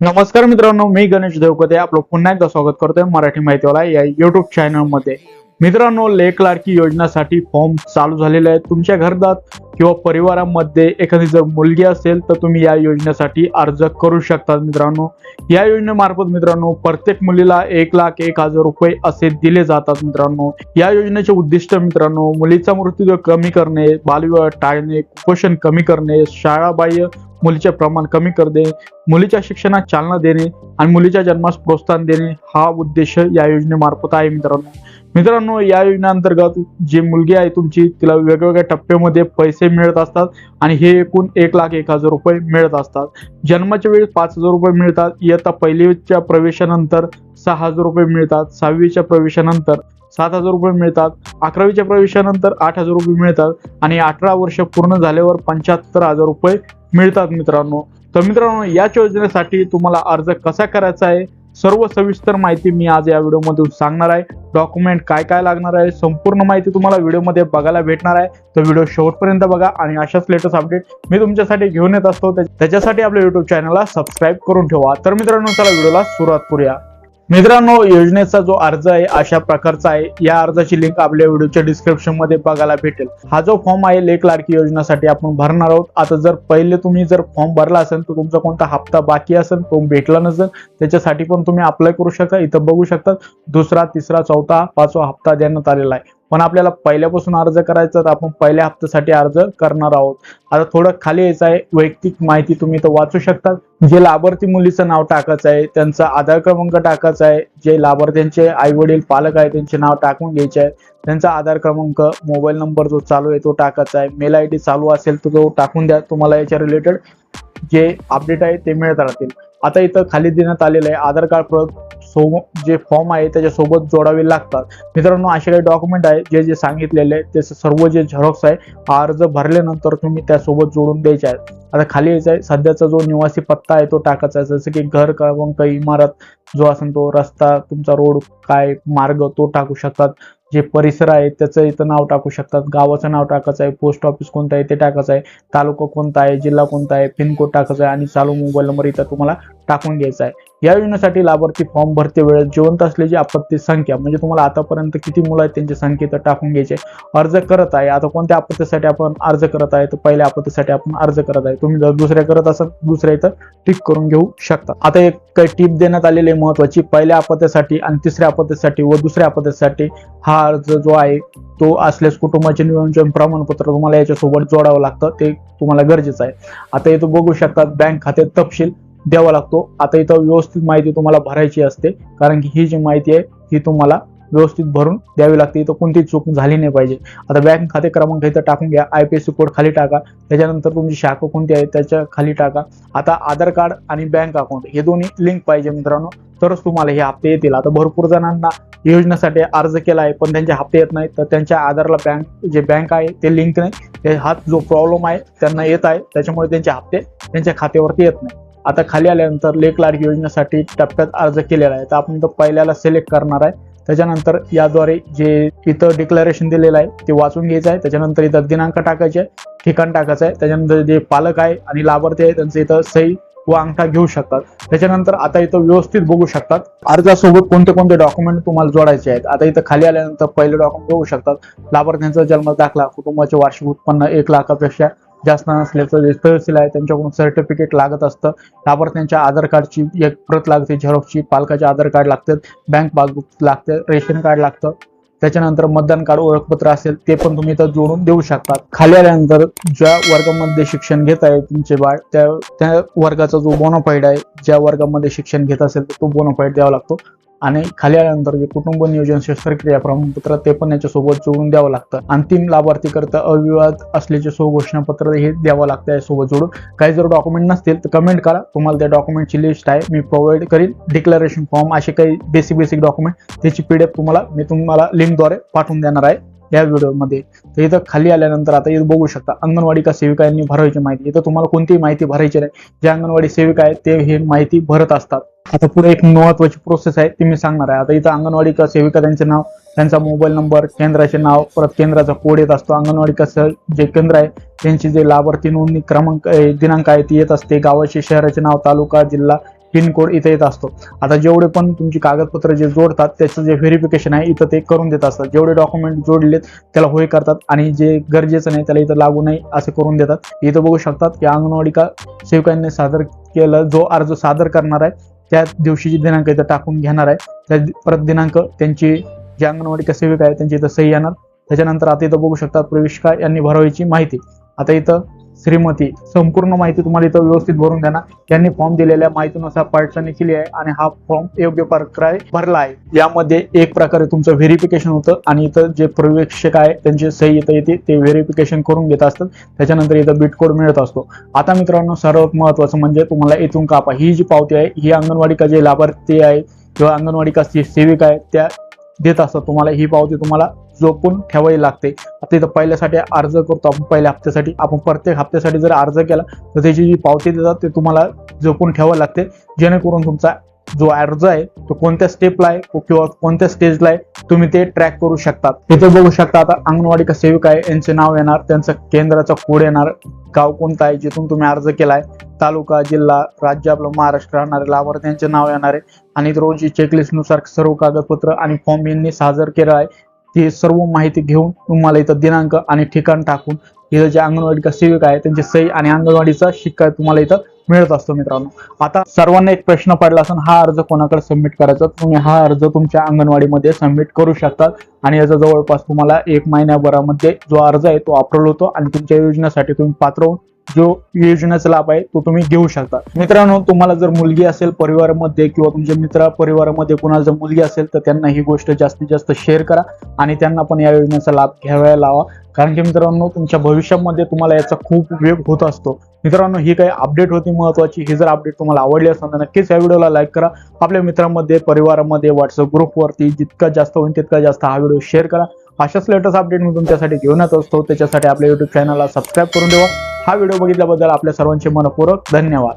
नमस्कार मित्रांनो मी गणेश देवकते. आपलं पुन्हा एकदा स्वागत करतोय मराठी माहितीवाला या युट्यूब चॅनलमध्ये. मित्रांनो लेख लाडकी फॉर्म चालू झालेले आहेत. तुमच्या घरात किंवा परिवारामध्ये एखादी जर मुलगी असेल तर तुम्ही या योजनेसाठी अर्ज करू शकता मित्रांनो. या योजनेमार्फत मित्रांनो प्रत्येक मुलीला एक लाख एक हजार रुपये असे दिले जातात मित्रांनो. या योजनेचे उद्दिष्ट मित्रांनो मुलीचा मृत्यूदर कमी करणे बालविवाह टाळणे कुपोषण कमी करणे शाळाबाह्य मुलीचे प्रमाण कमी करणे मुलीच्या शिक्षणात चालना देणे आणि मुलीच्या जन्मास प्रोत्साहन देणे हा उद्देश या योजनेमार्फत आहे मित्रांनो. मित्रांनो या योजनेअंतर्गत जी मुलगी आहे तुमची तिला वेगवेगळ्या टप्प्यामध्ये पैसे मिळत असतात आणि हे एकूण एक लाख एक हजार रुपये मिळत असतात. जन्माच्या वेळी पाच हजार रुपये मिळतात इयत्ता पहिलीच्या प्रवेशानंतर सहा हजार रुपये मिळतात सहावीच्या प्रवेशानंतर सात हजार रुपये मिळतात अकरावीच्या प्रवेशानंतर आठ हजार रुपये मिळतात आणि अठरा वर्ष पूर्ण झाल्यावर पंच्याहत्तर हजार रुपये मिळतात मित्रांनो. तर मित्रांनो याच योजनेसाठी तुम्हाला अर्ज कसा करायचा आहे सर्व सविस्तर माहिती मी आज या व्हिडिओमधून सांगणार आहे. डॉक्युमेंट काय काय लागणार आहे संपूर्ण माहिती तुम्हाला व्हिडिओमध्ये बघायला भेटणार आहे. तर व्हिडिओ शेवटपर्यंत बघा आणि अशाच लेटेस्ट अपडेट मी तुमच्यासाठी घेऊन येत असतो. त्याच्यासाठी आपल्या युट्यूब चॅनलला सबस्क्राईब करून ठेवा. तर मित्रांनो चला व्हिडिओला सुरुवात करूया. मित्रांनो योजनेचा जो अर्ज आहे अशा प्रकारचा आहे. या अर्जाची लिंक आपल्या व्हिडिओच्या डिस्क्रिप्शनमध्ये बघायला भेटेल. हा जो फॉर्म आहे लेख लाडकी योजनेसाठी आपण भरणार आहोत. आता जर पहिले तुम्ही जर फॉर्म भरला असेल तर तुमचा कोणता हप्ता बाकी असेल तो भेटला नसेल त्याच्यासाठी पण तुम्ही अप्लाय करू शकता. इथं बघू शकता दुसरा तिसरा चौथा पाचवा हप्ता देण्यात आलेला आहे. पण आपल्याला पहिल्यापासून अर्ज करायचा तर आपण पहिल्या हप्त्यासाठी अर्ज करणार आहोत. आता थोडं खाली यायचं आहे वैयक्तिक माहिती तुम्ही इथं वाचू शकता. जे लाभार्थी मुलीचं नाव टाकायचं आहे त्यांचा आधार क्रमांक टाकायचा आहे जे लाभार्थ्यांचे आई वडील पालक आहे त्यांचे नाव टाकून घ्यायचे आहे. त्यांचा आधार क्रमांक मोबाईल नंबर जो चालू आहे तो टाकायचा आहे. मेल आय डी चालू असेल तर तो टाकून द्या. तुम्हाला याच्या रिलेटेड जे अपडेट आहे ते मिळत राहतील. आता इथं खाली देण्यात आलेलं आहे आधार कार्ड प्र सो जे फॉर्म आहे त्याच्यासोबत जोडावे लागतात. मित्रांनो असे काही डॉक्युमेंट आहे जे जे सांगितलेले आहे ते सर्व जे झेरॉक्स आहे अर्ज भरल्यानंतर तुम्ही त्यासोबत जोडून द्यायचे आहेत. आता खाली यायचं आहे सध्याचा जो निवासी पत्ता आहे तो टाकायचा आहे. जसं की घर क्रमांक इमारत जो असेल तो रस्ता तुमचा रोड काय मार्ग तो टाकू शकतात. जे परिसर आहे त्याचं इथं नाव टाकू शकतात. गावाचं नाव टाकायचं आहे पोस्ट ऑफिस कोणतं आहे ते टाकायचं आहे. तालुका कोणता आहे जिल्हा कोणता आहे पिनकोड टाकायचा आहे आणि चालू मोबाईल नंबर इथं तुम्हाला टाकून घ्यायचा आहे. या योजनेसाठी लाभार्थी फॉर्म भरते वेळेस जिवंत असल्याची आपत्ती संख्या म्हणजे तुम्हाला आतापर्यंत किती मुलं आहेत त्यांची संख्या तर टाकून घ्यायचे अर्ज करत आहे. आता कोणत्या आपत्तीसाठी आपण अर्ज करत आहे? तर पहिल्या आपत्तीसाठी आपण अर्ज करत आहे. तुम्ही जर दुसऱ्या करत असाल दुसऱ्या इथं टिक करून घेऊ शकता. आता एक काही टीप देण्यात आलेली आहे महत्वाची पहिल्या आपत्तीसाठी आणि तिसऱ्या आपत्तीसाठी व दुसऱ्या आपत्तीसाठी हा अर्ज जो आहे तो असल्यास कुटुंबाचे नियोजन प्रमाणपत्र तुम्हाला याच्यासोबत जोडावं लागतं. ते तुम्हाला गरजेचं आहे. आता इथं बघू शकता बँक खाते तपशील द्यावा लागतो. आता इथं व्यवस्थित माहिती तुम्हाला भरायची असते. कारण की ही जी माहिती आहे ही तुम्हाला व्यवस्थित भरून द्यावी लागते. इथं कोणती चूक झाली नाही पाहिजे. आता बँक खाते क्रमांक इथं टाकून घ्या. I P S C code खाली टाका. त्याच्यानंतर तुमची शाखा कोणती आहे त्याच्याखाली टाका. आता आधार कार्ड आणि बँक अकाउंट हे दोन्ही लिंक पाहिजे मित्रांनो. तरच तुम्हाला हे हप्ते येतील. आता भरपूर जणांना योजनेसाठी अर्ज केला आहे पण त्यांचे हप्ते येत नाही तर त्यांच्या आधारला बँक जे बँक आहे ते लिंक नाही. हा जो प्रॉब्लेम आहे त्यांना येत आहे. त्याच्यामुळे त्यांचे हप्ते त्यांच्या खात्यावरती येत नाही. आता खाली आल्यानंतर लेख लाडकी योजनेसाठी टप्प्यात अर्ज केलेला आहे. तर आपण तो पहिल्याला सिलेक्ट करणार आहे. त्याच्यानंतर याद्वारे जे इथं डिक्लरेशन दिलेलं आहे ते वाचून घ्यायचं आहे. त्याच्यानंतर इथं दिनांक टाकायचे आहे ठिकाण टाकायचं आहे. त्याच्यानंतर जे पालक आहे आणि लाभार्थी आहे त्यांचं इथं सही व अंगठा घेऊ शकतात. त्याच्यानंतर आता इथं व्यवस्थित बघू शकतात. अर्जासोबत कोणते कोणते डॉक्युमेंट तुम्हाला जोडायचे आहेत. आता इथं खाली आल्यानंतर पहिले डॉक्युमेंट बघू शकतात. लाभार्थ्यांचा जन्म दाखला कुटुंबाचे वार्षिक उत्पन्न एक लाखापेक्षा जास्त नसल्याचं जे तहसील आहे त्यांच्याकडून सर्टिफिकेट लागत असतं. लाभार्थ्यांच्या आधार कार्डची एक प्रत लागते झेरॉक्सची पालकाचे आधार कार्ड लागतात बँक पासबुक लागते रेशन कार्ड लागतं. त्याच्यानंतर मतदान कार्ड ओळखपत्र असेल ते पण तुम्ही इथं जोडून देऊ शकता खाली आल्यानंतर ज्या वर्गामध्ये शिक्षण घेत आहे तुमचे बाळ त्या त्या वर्गाचा जो बोनोफाईड आहे ज्या वर्गामध्ये शिक्षण घेत असेल तर तो बोनोफाईड द्यावा लागतो. आणि खाली आल्यानंतर जे कुटुंब नियोजन शस्त्रक्रिया प्रमाणपत्र ते पण याच्यासोबत जोडून द्यावं लागतं. अंतिम लाभार्थी करता अविवाद असल्याचे स्वघोषणापत्र हे द्यावं लागतं यासोबत जोडून. काही जर डॉक्युमेंट नसतील तर कमेंट करा. तुम्हाला त्या डॉक्युमेंटची लिस्ट आहे मी प्रोव्हाइड करीन. डिक्लेरेशन फॉर्म असे काही बेसिक बेसिक डॉक्युमेंट त्याची पीडीएफ तुम्हाला मी तुम्हाला लिंकद्वारे पाठवून देणार आहे. या व्हिडिओमध्ये. तर इथं खाली आल्यानंतर आता इथं बघू शकता अंगणवाडी का सेविका यांनी भरायची माहिती. इथं तुम्हाला कोणतीही माहिती भरायची नाही. जे अंगणवाडी सेविका आहे ते हे माहिती भरत असतात. आता पुढे एक महत्वाची प्रोसेस आहे ती मी सांगणार आहे. आता इथं अंगणवाडी का सेविका त्यांचे नाव त्यांचा मोबाईल नंबर केंद्राचे नाव परत केंद्राचा कोड येत असतो. अंगणवाडी कसं जे केंद्र आहे त्यांची जे लाभार्थी नोंदणी क्रमांक दिनांक आहे ती येत असते. गावाचे शहराचे नाव तालुका जिल्हा पिन कोड इथे येत असतो. आता जेवढे पण तुमची कागदपत्र जे जोडतात त्याचं जे व्हेरिफिकेशन आहे इथं ते करून देत असतात. जेवढे डॉक्युमेंट जोडलेत त्याला होय करतात आणि जे गरजेचं नाही त्याला इथं लागू नाही असे करून देतात. इथं बघू शकतात की अंगणवाडी का सेवकांनी सादर केलं जो अर्ज सादर करणार आहे त्या दिवशीची दिनांक इथं टाकून घेणार आहे त्या परत दिनांक त्यांची जे अंगणवाडी का सेविका आहे त्यांची इथं सही येणार. त्याच्यानंतर आता इथं बघू शकतात प्रवेशिका यांनी भरावायची माहिती. आता इथं श्रीमती संपूर्ण माहिती तुम्हाला इथं व्यवस्थित भरून देणार त्यांनी फॉर्म दिलेल्या माहितीनुसार पडताळणी केली आहे आणि हा फॉर्म योग्य प्रकारे भरला आहे. यामध्ये एक प्रकारे तुमचं व्हेरिफिकेशन होतं आणि इथं जे प्रवेशक आहे त्यांची सही इथं येते ते व्हेरिफिकेशन करून घेत असतात. त्याच्यानंतर इथं बिट कोड मिळत असतो. आता मित्रांनो सर्वात महत्वाचं म्हणजे तुम्हाला इथून कापा. ही जी पावती आहे ही अंगणवाडी का जे लाभार्थी आहे किंवा अंगणवाडी का सेविका आहे त्या देत असतात. तुम्हाला ही पावती तुम्हाला जोपून ठेवावी लागते. तिथं पहिल्यासाठी अर्ज करतो आपण पहिल्या हप्त्यासाठी. आपण प्रत्येक हप्त्यासाठी जर अर्ज केला तर त्याची जी पावती देतात ते तुम्हाला जोपून ठेवावं लागते. जेणेकरून तुमचा जो अर्ज आहे तो कोणत्या स्टेपला आहे किंवा कोणत्या स्टेजला आहे तुम्ही ते ट्रॅक करू शकतात. इथे बघू शकता आता अंगणवाडी का सेविका आहे यांचे नाव येणार त्यांचं केंद्राचा कोड येणार गाव कोणता आहे जिथून तुम्ही अर्ज केलाय तालुका जिल्हा राज्य आपलं महाराष्ट्र राहणार लाभार्थ्यांचे नाव येणार आहे. आणि रोजची चेकलिस्टनुसार सर्व कागदपत्र आणि फॉर्म यांनी सादर केलं आहे. ती सर्व माहिती घेऊन तुम्हाला इथं दिनांक आणि ठिकाण टाकून इथं जे अंगणवाडी सेविका आहे त्यांची सही आणि अंगणवाडीचा शिक्का तुम्हाला इथं मिळत असतो मित्रांनो. आता सर्वांना एक प्रश्न पडला असून हा अर्ज कोणाकडे सबमिट करायचा? तुम्ही हा अर्ज तुमच्या अंगणवाडीमध्ये सबमिट करू शकतात आणि याचा जवळपास तुम्हाला एक महिन्याभरामध्ये जो अर्ज आहे तो अप्रूव्ह होतो आणि तुमच्या योजनेसाठी तुम्ही पात्र होऊन जो योजनेचा लाभ आहे तो तुम्ही घेऊ शकता. मित्रांनो तुम्हाला जर मुलगी असेल परिवारामध्ये किंवा तुमच्या मित्र परिवारामध्ये कुणाला जर मुलगी असेल तर त्यांना ही गोष्ट जास्तीत जास्त शेअर करा आणि त्यांना पण या योजनेचा लाभ घ्यावा लावा. कारण की मित्रांनो तुमच्या भविष्यामध्ये तुम्हाला याचा खूप उपयोग होत असतो. मित्रांनो ही काही अपडेट होती महत्वाची. ही जर अपडेट तुम्हाला आवडली असेल तर नक्कीच या व्हिडिओला लाईक करा. आपल्या मित्रांमध्ये परिवारामध्ये व्हॉट्सअप ग्रुपवरती जितका जास्त होईल तितका जास्त हा व्हिडिओ शेअर करा. अशाच लेटेस्ट अपडेट मी तुमच्यासाठी घेऊन येत असतो. त्याच्यासाठी आपल्या युट्यूब चॅनलला सबस्क्राईब करून ठेवा. हा व्हिडिओ बघितल्याबद्दल आपल्या सर्वांचे मनपूर्वक धन्यवाद.